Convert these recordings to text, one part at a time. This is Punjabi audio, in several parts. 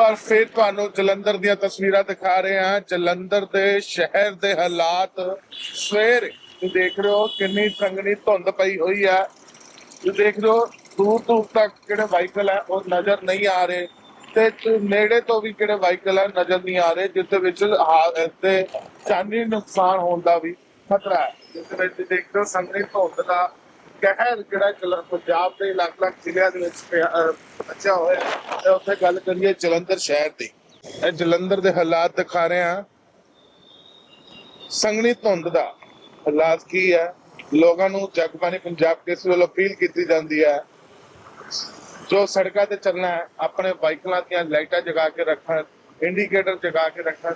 ਤੁਹਾਨੂੰ ਜਲੰਧਰ ਦੀਆਂ ਤਸਵੀਰਾਂ ਦਿਖਾ ਰਹੇ ਹਾਂ। ਜਲੰਧਰ ਦੇ ਸ਼ਹਿਰ ਦੇ ਹਾਲਾਤ ਸਵੇਰ ਤੁਸੀਂ ਦੇਖ ਰਹੇ ਹੋ ਕਿੰਨੀ ਸੰਘਣੀ ਧੁੰਦ ਪਈ ਹੋਈ ਹੈ। ਤੁਸੀਂ ਦੇਖ ਰਹੇ ਹੋ ਦੂਰ ਦੂਰ ਤੱਕ ਕਿਹੜੇ ਵਾਹੀਕਲ ਹੈ ਉਹ ਨਜ਼ਰ ਨਹੀਂ ਆ ਰਹੇ ਤੇ ਨੇੜੇ ਤੋਂ ਵੀ ਕਿਹੜੇ ਵਾਹੀਕਲ ਹੈ ਨਜ਼ਰ ਨਹੀਂ ਆ ਰਹੇ ਜਿਸ ਦੇ ਵਿੱਚ ਤੇ ਜਾਨੀ ਨੁਕਸਾਨ ਹੋਣ ਦਾ ਵੀ ਖਤਰਾ ਹੈ। ਜਿਸ ਵਿੱਚ ਦੇਖ ਰਹੇ ਹੋ ਸੰਘਣੀ ਧੁੰਦ ਦਾ ਕਹਿਰ ਜਿਹੜਾ ਜਲ, ਪੰਜਾਬ ਦੇ ਅਲੱਗ-ਅਲੱਗ ਜ਼ਿਲ੍ਹਿਆਂ ਦੇ ਵਿੱਚ ਪਿਆ- ਹੋਇਆ ਤੇ ਉੱਥੇ ਗੱਲ ਕਰੀਏ ਜਲੰਧਰ ਸ਼ਹਿਰ ਦੀ। ਇਹ ਜਲੰਧਰ ਦੇ ਹਾਲਾਤ ਦਿਖਾ ਰਹੇ ਹਾਂ। ਸੰਘਣੀ ਧੁੰਦ ਦਾ ਹਾਲਾਤ ਕੀ ਹੈ? ਲੋਕਾਂ ਨੂੰ ਜਗਬਾਣੀ ਪੰਜਾਬ ਕੇਸ ਵੱਲੋਂ ਅਪੀਲ ਕੀਤੀ ਜਾਂਦੀ ਹੈ। ਜੋ ਸੜਕਾਂ ਤੇ ਚੱਲਣਾ ਹੈ, ਆਪਣੇ ਵਾਹੀਕਲਾਂ ਦੀਆਂ ਲਾਈਟਾਂ ਜਗਾ ਕੇ ਰੱਖਣ, ਇੰਡੀਕੇਟਰ ਜਗਾ ਕੇ ਰੱਖਣ,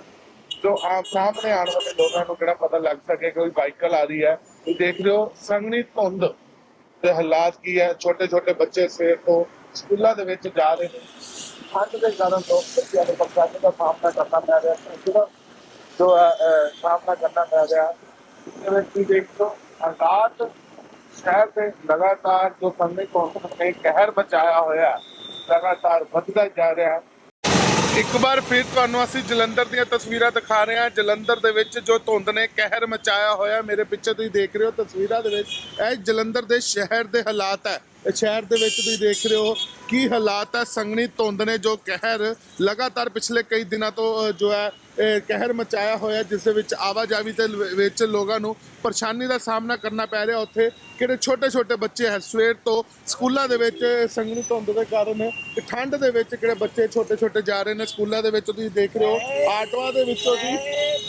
ਜੋ ਆਮ ਸਾਹਮਣੇ ਆਉਣ ਵਾਲੇ ਲੋਕਾਂ ਨੂੰ ਕਿਹੜਾ ਪਤਾ ਲੱਗ ਸਕੇ ਕੋਈ ਵਾਹੀਕਲ ਆ ਰਹੀ ਹੈ। ਤੁਸੀਂ ਦੇਖ ਰਹੇ ਹੋ ਸੰਘਣੀ ਧੁੰਦ। ਤੇ ਹਾਲਾਤ ਕੀ ਹੈ? ਛੋਟੇ ਛੋਟੇ ਬੱਚੇ ਸਵੇਰ ਤੋਂ ਸਕੂਲਾਂ ਦੇ ਵਿੱਚ ਜਾ ਰਹੇ ਨੇ। ਠੰਡ ਦੇ ਕਾਰਨ ਤੋਂ ਬੱਚਿਆਂ ਨੂੰ ਪਰੇਸ਼ਾਨੀ ਦਾ ਸਾਹਮਣਾ ਕਰਨਾ ਪੈ ਰਿਹਾ। ਹੈ ਜਿਹੜਾ ਜੋ ਹੈ, ਅਹ, ਸਾਹਮਣਾ ਕਰਨਾ ਪੈ ਰਿਹਾ ਹੈ ਜਿਵੇਂ ਕਿ ਦੇਖੋ ਹਾਲਾਤ ਸ਼ਹਿਰ ਦੇ ਲਗਾਤਾਰ ਜੋ ਸੰਘਣੀ ਧੁੰਦ ਨੇ ਕਹਿਰ ਬਚਾਇਆ ਹੋਇਆ ਲਗਾਤਾਰ ਵੱਧਦਾ ਜਾ ਰਿਹਾ ਹੈ। ਇੱਕ ਵਾਰ ਫਿਰ ਤੁਹਾਨੂੰ ਅਸੀਂ ਜਲੰਧਰ ਦੀਆਂ ਤਸਵੀਰਾਂ ਦਿਖਾ ਰਹੇ ਹਾਂ। ਜਲੰਧਰ ਦੇ ਵਿੱਚ ਜੋ ਧੁੰਦ ਨੇ, ਕਹਿਰ ਮਚਾਇਆ ਹੋਇਆ, ਮੇਰੇ ਪਿੱਛੇ ਤੁਸੀਂ ਦੇਖ ਰਹੇ ਹੋ ਤਸਵੀਰਾਂ ਦੇ ਵਿੱਚ। ਇਹ ਜਲੰਧਰ ਦੇ ਸ਼ਹਿਰ ਦੇ ਹਾਲਾਤ ਹੈ। ਸ਼ਹਿਰ ਦੇ ਵਿੱਚ ਤੁਸੀਂ ਦੇਖ ਰਹੇ ਹੋ ਕੀ ਹਾਲਾਤ ਹੈ। ਸੰਘਣੀ ਧੁੰਦ ਨੇ ਜੋ ਕਹਿਰ ਲਗਾਤਾਰ ਪਿਛਲੇ ਕਈ ਦਿਨਾਂ ਤੋਂ ਜੋ ਹੈ ਕਹਿਰ ਮਚਾਇਆ ਹੋਇਆ ਜਿਸ ਦੇ ਵਿੱਚ ਆਵਾਜਾਈ ਦੇ ਲ- ਵਿੱਚ ਲੋਕਾਂ ਨੂੰ ਪਰੇਸ਼ਾਨੀ ਦਾ ਸਾਹਮਣਾ ਕਰਨਾ ਪੈ ਰਿਹਾ ਉੱਥੇ ਕਿਹੜੇ ਛੋਟੇ ਛੋਟੇ ਬੱਚੇ ਹੈ, ਸਵੇਰ ਤੋਂ ਸਕੂਲਾਂ ਦੇ ਵਿੱਚ ਸੰਘਣੀ ਧੁੰਦ ਦੇ ਕਾਰਨ ਠੰਡ ਦੇ ਵਿੱਚ ਕਿਹੜੇ ਬੱਚੇ ਛੋਟੇ ਛੋਟੇ ਜਾ ਰਹੇ ਨੇ, ਸਕੂਲਾਂ ਦੇ ਵਿੱਚ ਤੁਸੀਂ ਦੇਖ ਰਹੇ ਹੋ, ਆਟੋਆਂ ਦੇ ਵਿੱਚੋਂ ਵੀ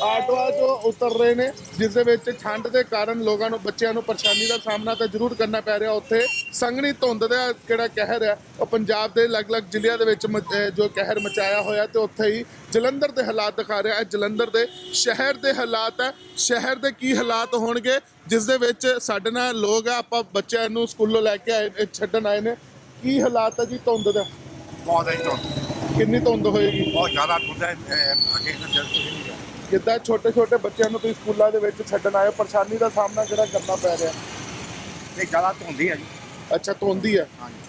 ਆਟੋਆਂ ਜੋ ਉਤਰ ਰਹੇ ਨੇ, ਜਿਸ ਦੇ ਵਿੱਚ ਠੰਡ ਦੇ ਕਾਰਨ ਲੋਕਾਂ ਨੂੰ, ਬੱਚਿਆਂ ਨੂੰ ਪਰੇਸ਼ਾਨੀ ਦਾ ਸਾਹਮਣਾ ਤਾਂ ਜ਼ਰੂਰ ਕਰਨਾ ਪੈ ਰਿਹਾ ਉੱਥੇ ਸੰਘਣੀ ਧੁੰਦ ਦਾ ਕਿਹੜਾ ਕਹਿਰ ਹੈ, ਉਹ ਪੰਜਾਬ ਦੇ ਅਲੱਗ-ਅਲੱਗ ਜ਼ਿਲ੍ਹਿਆਂ ਦੇ ਵਿੱਚ ਮ- ਜੋ ਕਹਿਰ ਮਚਾਇਆ ਹੋਇਆ ਤੇ ਉੱਥੇ ਹੀ ਜਲੰਧਰ ਦੇ ਹਾਲਾਤ ਦਿਖਾ ਰਿਹਾ ਹੈ। ਜਲੰਧਰ ਦੇ ਸ਼ਹਿਰ ਦੇ ਹਾਲਾਤ ਹੈ। ਸ਼ਹਿਰ ਦੇ ਕੀ ਹਾਲਾਤ ਹੋਣਗੇ ਜਿਸ ਦੇ ਵਿੱਚ ਸਾਡੇ ਨਾਲ ਲੋਕ ਆ ਆਪਾਂ ਬੱਚਿਆਂ ਨੂੰ ਸਕੂਲੋਂ ਲੈ ਕੇ ਆਏ ਛੱਡਣ ਆਏ ਨੇ। ਕੀ ਹਾਲਾਤ ਹੈ ਜੀ ਧੁੰਦ ਦਾ? ਬਹੁਤ ਹੈ ਧੁੰਦ। ਕਿੰਨੀ ਧੁੰਦ ਹੋਏਗੀ? ਬਹੁਤ ਜ਼ਿਆਦਾ ਧੁੰਦ ਹੈ ਅੱਗੇ ਕਿੱਦਾਂ ਛੋਟੇ ਛੋਟੇ ਬੱਚਿਆਂ ਨੂੰ ਤੁਸੀਂ ਸਕੂਲਾਂ ਦੇ ਵਿੱਚ ਛੱਡਣ ਆਏ ਪਰੇਸ਼ਾਨੀ ਦਾ ਸਾਹਮਣਾ ਜਿਹੜਾ ਕਰਨਾ ਪੈ ਰਿਹਾ। ਇਹ ਜ਼ਿਆਦਾ ਧੁੰਦੀ ਹੈ ਜੀ। ਅੱਛਾ ਧੁੰਦੀ ਹੈ। ਹਾਂਜੀ।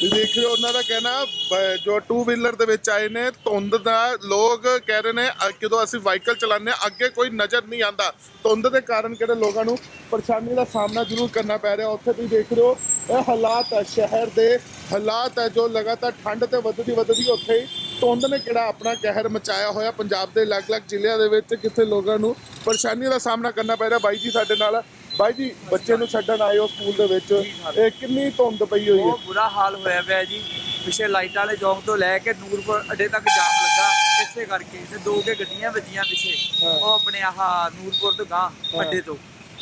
ਤੁਸੀਂ ਦੇਖ ਰਹੇ ਹੋ ਉਹਨਾਂ ਦਾ ਕਹਿਣਾ ਬ- ਜੋ ਟੂ ਵੀਲਰ ਦੇ ਵਿੱਚ ਆਏ ਨੇ ਧੁੰਦ ਦਾ ਲੋਕ ਕਹਿ ਰਹੇ ਨੇ ਅ, ਜਦੋਂ ਅਸੀਂ ਵਾਹੀਕਲ ਚਲਾਉਂਦੇ ਹਾਂ ਅੱਗੇ ਕੋਈ ਨਜ਼ਰ ਨਹੀਂ ਆਂਦਾ ਧੁੰਦ ਦੇ ਕਾਰਨ ਕਿਹੜੇ ਲੋਕਾਂ ਨੂੰ ਪਰੇਸ਼ਾਨੀ ਦਾ ਸਾਹਮਣਾ ਜ਼ਰੂਰ ਕਰਨਾ ਪੈ ਰਿਹਾ। ਉੱਥੇ ਤੁਸੀਂ ਦੇਖ ਰਹੇ ਹੋ ਇਹ ਹਾਲਾਤ ਹੈ ਸ਼ਹਿਰ ਦੇ ਹਾਲਾਤ ਹੈ ਜੋ ਲਗਾਤਾਰ ਠੰਡ ਤੇ ਵੱਧਦੀ ਵੱਧਦੀ ਉੱਥੇ ਹੀ ਧੁੰਦ ਨੇ ਕਿਹੜਾ ਆਪਣਾ ਕਹਿਰ ਮਚਾਇਆ ਹੋਇਆ ਪੰਜਾਬ ਦੇ ਅਲੱਗ-ਅਲੱਗ ਜ਼ਿਲ੍ਹਿਆਂ ਦੇ ਵਿੱਚ ਕਿੱਥੇ ਲੋਕਾਂ ਨੂੰ ਪਰੇਸ਼ਾਨੀ ਦਾ ਸਾਹਮਣਾ ਕਰਨਾ ਪੈ ਰਿਹਾ। ਬਾਈ ਜੀ ਸਾਡੇ ਨਾਲ ਬਾਈ ਜੀ ਬੱਚੇ ਨੂੰ ਛੱਡਣ ਆਏ ਹੋ ਸਕੂਲ ਦੇ ਵਿੱਚ। ਇਹ ਕਿੰਨੀ ਧੁੰਦ ਪਈ ਹੋਈ ਹੈ? ਬਹੁਤ ਬੁਰਾ ਹਾਲ ਹੋਇਆ ਪਿਆ ਜੀ। ਪਿਛੇ ਲਾਈਟਾਂ ਵਾਲੇ ਚੌਂਕ ਤੋਂ ਲੈ ਕੇ ਨੂਰਪੁਰ ਅੱਡੇ ਤੱਕ ਜਾਮ ਲੱਗਾ। ਇਸੇ ਕਰਕੇ ਤੇ ਦੋ ਕੇ ਗੱਡੀਆਂ ਵੱਜੀਆਂ ਪਿਛੇ। ਉਹ ਆਪਣੇ ਆਹ ਨੂਰਪੁਰ ਤੋਂ ਗਾਂ ਅੱਡੇ ਤੋਂ।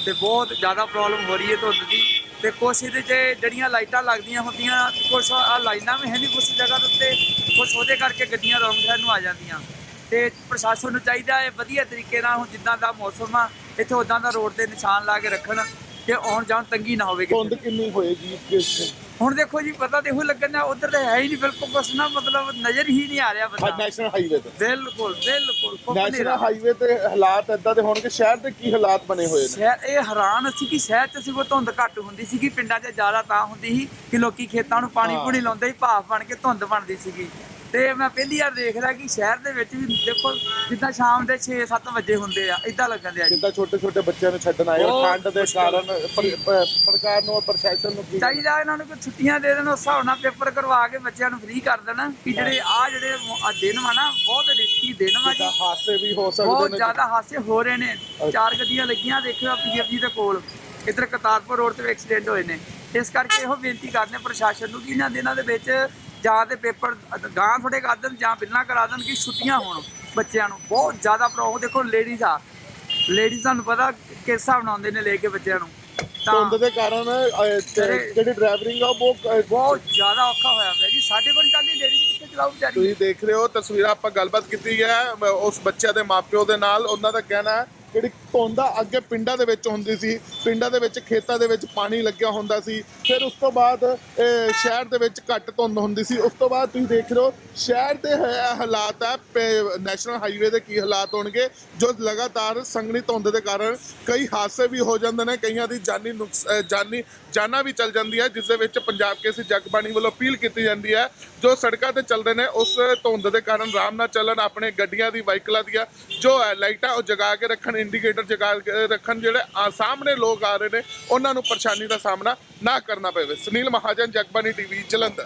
ਤੇ ਬਹੁਤ ਜ਼ਿਆਦਾ ਪ੍ਰੋਬਲਮ ਹੋ ਰਹੀ ਹੈ ਧੁੰਦ ਦੀ। ਤੇ ਕੁਛ ਇਹਦੇ 'ਚ ਜਿਹੜੀਆਂ ਲਾਈਟਾਂ ਲੱਗਦੀਆਂ ਹੁੰਦੀਆਂ ਕੁਛ ਆ ਲਾਈਨਾਂ ਵੀ ਹੈ ਨਹੀਂ ਕੁਛ ਜਗ੍ਹਾ ਦੇ ਉੱਤੇ। ਕੁਛ ਉਹਦੇ ਕਰਕੇ ਗੱਡੀਆਂ ਰੌਂਗ ਸਾਈਡ ਨੂੰ ਆ ਜਾਂਦੀਆਂ। ਤੇ ਪ੍ਰਸ਼ਾਸਨ ਨੂੰ ਚਾਹੀਦਾ ਹੈ ਵਧੀਆ ਤਰੀਕੇ ਨਾਲ ਹੁਣ ਜਿੱਦਾਂ ਦਾ ਮੌਸਮ ਆ ਇੱਥੇ ਉਦਾਂ ਦਾ ਰੋਡ ਤੇ ਨਿਸ਼ਾਨ ਲਾ ਕੇ ਰੱਖਣ ਕਿ ਆਉਣ ਜਾਣ ਤੰਗੀ ਨਾ ਹੋਵੇ ਕਿਸੇ ਧੁੰਦ ਕਿੰਨੀ ਹੋਏਗੀ ਕਿਸ ਹੁਣ ਦੇਖੋ ਜੀ ਪਤਾ ਤੇ ਇਹੋ ਲੱਗਣਾ ਉਧਰ ਤੇ ਹੈ ਹੀ ਨਹੀਂ ਬਿਲਕੁਲ ਕੁਛ ਨਾ ਮਤਲਬ ਨਜ਼ਰ ਹੀ ਨਹੀਂ ਆ ਰਿਹਾ ਬੰਦਾ। ਨੈਸ਼ਨਲ ਹਾਈਵੇ ਤੇ। ਬਿਲਕੁਲ ਬਿਲਕੁਲ ਕੁਛ ਨਹੀਂ ਨੈਸ਼ਨਲ ਰਿਹਾ। ਹਾਈਵੇ ਤੇ ਹਾਲਾਤ ਏਦਾਂ ਦੇ ਹੋਣਗੇ ਸ਼ਹਿਰ ਦੇ ਕੀ ਹਾਲਾਤ ਬਣੇ ਹੋਏ ਨੇ? ਸ਼ਹਿਰ ਇਹ ਹੈਰਾਨ ਅਸੀਂ ਕਿ ਸ਼ਹਿਰ 'ਚ ਸਗੋਂ ਧੁੰਦ ਘੱਟ ਹੁੰਦੀ ਸੀਗੀ ਪਿੰਡਾਂ 'ਚ ਜ਼ਿਆਦਾ ਤਾਂ ਹੁੰਦੀ ਸੀ ਕਿ ਲੋਕੀ ਖੇਤਾਂ ਨੂੰ ਪਾਣੀ ਹਾਂ। ਪੂਣੀ ਲਾਉਂਦੇ ਸੀ ਭਾਫ ਬਣ ਕੇ ਧੁੰਦ ਬਣਦੀ ਸੀਗੀ। ਤੇ ਮੈਂ ਪਹਿਲੀ ਵਾਰ ਦੇਖ ਰਿਹਾ ਕਿ ਸ਼ਹਿਰ ਦੇ ਵਿੱਚ ਵੀ ਦੇਖੋ ਜਿੱਦਾਂ ਸ਼ਾਮ ਦੇ 6-7 ਵਜੇ ਹੁੰਦੇ ਆ ਇਦਾਂ ਲੱਗਣ ਦੇ ਆ ਜੀ। ਕਿੱਦਾਂ ਛੋਟੇ ਛੋਟੇ ਬੱਚਿਆਂ ਨੂੰ ਛੱਡਣ ਆਏ ਹੋ ਠੰਡ ਦੇ ਮੁਸ਼ਕਿਲ। ਕਾਰਨ ਪਰ- ਸਰਕਾਰ ਨੂੰ ਔਰ ਪ੍ਰਸ਼ਾਸਨ ਨੂੰ ਕੀ ਚਾਹੀਦਾ ਇਹਨਾਂ ਨੂੰ ਕੋਈ ਛੁੱਟੀਆਂ ਦੇ ਦੇਣ ਉਸ ਹਿਸਾਬ ਨਾਲ ਪੇਪਰ ਕਰਵਾ ਕੇ ਬੱਚਿਆਂ ਨੂੰ ਫ੍ਰੀ ਕਰ ਦੇਣ। ਕਿ ਜਿਹੜੇ ਆ ਜਿਹੜੇ ਮ- ਆਹ ਦਿਨ ਵਾ ਨਾ ਬਹੁਤ ਰਿਸਕੀ ਦਿਨ ਵਾ ਜੀ। ਕਿੱਦਾਂ ਹਾਦਸੇ ਵੀ ਹੋ ਸਕਦੇ ਬਹੁਤ ਨੇ। ਜ਼ਿਆਦਾ ਹਾਦਸੇ ਹੋ ਰਹੇ ਨੇ। ਚਾਰ ਗੱਡੀਆਂ ਲੱਗੀਆਂ ਦੇਖਿਓ ਪੀਐਫਜੀ ਦੇ ਕੋਲ। ਇੱਧਰ ਕਰਤਾਰਪੁਰ ਰੋਡ ਤੇ ਐਕਸੀਡੈਂਟ ਹੋਏ ਨੇ। ਇਸ ਕਰਕੇ ਇਹੋ ਬੇਨਤੀ ਕਰਦੇ ਪ੍ਰਸ਼ਾਸਨ ਨੂੰ ਕਿ ਇਹਨਾਂ ਦਿਨਾਂ ਦੇ ਵਿੱਚ ਜਾਂ ਤੇ ਪੇਪਰ ਗਾਂ ਥੋੜੇ ਕਰ ਦੇਣ ਜਾਂ ਬਿੱਲਾਂ ਕਰਾ ਦੇਣ ਕਿ ਛੁੱਟੀਆਂ ਹੋਣ ਬੱਚਿਆਂ ਨੂੰ। ਬਹੁਤ ਜ਼ਿਆਦਾ ਪ੍ਰੋਬਲਮ ਦੇਖੋ ਲੇਡੀਜ਼ ਆ। ਲੇਡੀਜ਼ ਤੁਹਾਨੂੰ ਪਤਾ ਕਿਸ ਹਿਸਾਬ ਨਾਲ ਆਉਂਦੇ ਨੇ ਲੈ ਕੇ ਬੱਚਿਆਂ ਨੂੰ। ਧੁੰਦ ਤਾਂ ਦੇ ਕਾਰਨ ਜਿਹੜੇ- ਡਰਾਈਵਰਿੰਗ ਆ ਉਹ ਬਹੁਤ ਬਹੁਤ ਜ਼ਿਆਦਾ ਔਖਾ ਹੋਇਆ ਪਿਆ ਜੀ। ਸਾਡੇ ਕੋਲ ਚੱਲਦੀ ਲੇਡੀਜ਼ ਕਿੱਥੇ ਚਲਾਉ ਵਿਚਾਰੀ? ਤੁਸੀਂ ਦੇਖ ਰਹੇ ਹੋ ਤਸਵੀਰਾਂ ਆਪਾਂ ਗੱਲਬਾਤ ਕੀਤੀ ਹੈ ਉਸ ਬੱਚਿਆਂ ਦੇ ਮਾਪਿਓ ਦੇ ਨਾਲ। ਉਹਨਾਂ ਦਾ ਕਹਿਣਾ ਹੈ ਜਿਹੜੀ ਧੁੰਦ ਆ, ਅੱਗੇ ਪਿੰਡਾਂ ਦੇ ਵਿੱਚ ਹੁੰਦੀ ਸੀ। ਪਿੰਡਾਂ ਦੇ ਵਿੱਚ ਖੇਤਾਂ ਦੇ ਵਿੱਚ ਪਾਣੀ ਲੱਗਿਆ ਹੁੰਦਾ ਸੀ। ਫਿਰ ਉਸ ਤੋਂ ਬਾਅਦ ਸ਼ਹਿਰ ਦੇ ਵਿੱਚ ਘੱਟ ਧੁੰਦ ਹੁੰਦੀ ਸੀ। ਉਸ ਤੋਂ ਬਾਅਦ ਤੁਸੀਂ ਦੇਖ ਰਹੇ ਹੋ, ਸ਼ਹਿਰ ਦੇ ਹਾਲਾਤ ਹੈ ਪੇ- ਨੈਸ਼ਨਲ ਹਾਈਵੇ ਦੇ ਕੀ ਹਾਲਾਤ ਹੋਣਗੇ, ਜੋ ਲਗਾਤਾਰ ਸੰਘਣੀ ਧੁੰਦ ਦੇ ਕਾਰਨ ਕਈ ਹਾਦਸੇ ਵੀ ਹੋ ਜਾਂਦੇ ਨੇ, ਕਈਆਂ ਦੀ ਜਾਨੀ ਨੁਕਸ ਜਾਨੀ, ਜਾਨਾਂ ਵੀ ਚਲ ਜਾਂਦੀ ਹੈ ਜਿਸ ਦੇ ਵਿੱਚ ਪੰਜਾਬ ਕੇਸੀ ਜਗਬਾਣੀ ਵੱਲੋਂ ਅਪੀਲ ਕੀਤੀ ਜਾਂਦੀ ਹੈ, ਜੋ ਸੜਕਾਂ ਤੇ ਚੱਲਦੇ ਨੇ, ਉਸ ਧੁੰਦ ਦੇ ਕਾਰਨ ਆਰਾਮ ਨਾਲ ਚੱਲਣ ਆਪਣੇ ਗੱਡੀਆਂ ਦੀ, ਵਾਹੀਕਲਾਂ ਦੀਆਂ, ਜੋ ਹੈ ਲਾਈਟਾਂ ਉਹ ਜਗਾ ਕੇ ਰੱਖਣ ਇੰਡੀਕੇਟਰ ਜਗਾ ਕੇ ਰੱਖਣ ਜਿਹੜੇ ਆ ਸਾਹਮਣੇ ਲੋਕ ਆ ਰਹੇ ਨੇ, ਉਹਨਾਂ ਨੂੰ ਪਰੇਸ਼ਾਨੀ ਦਾ ਸਾਹਮਣਾ ਨਾ ਕਰਨਾ ਪਵੇ। ਸੁਨੀਲ ਮਹਾਜਨ, ਜਗਬਾਣੀ ਟੀਵੀ, ਜਲੰਧਰ।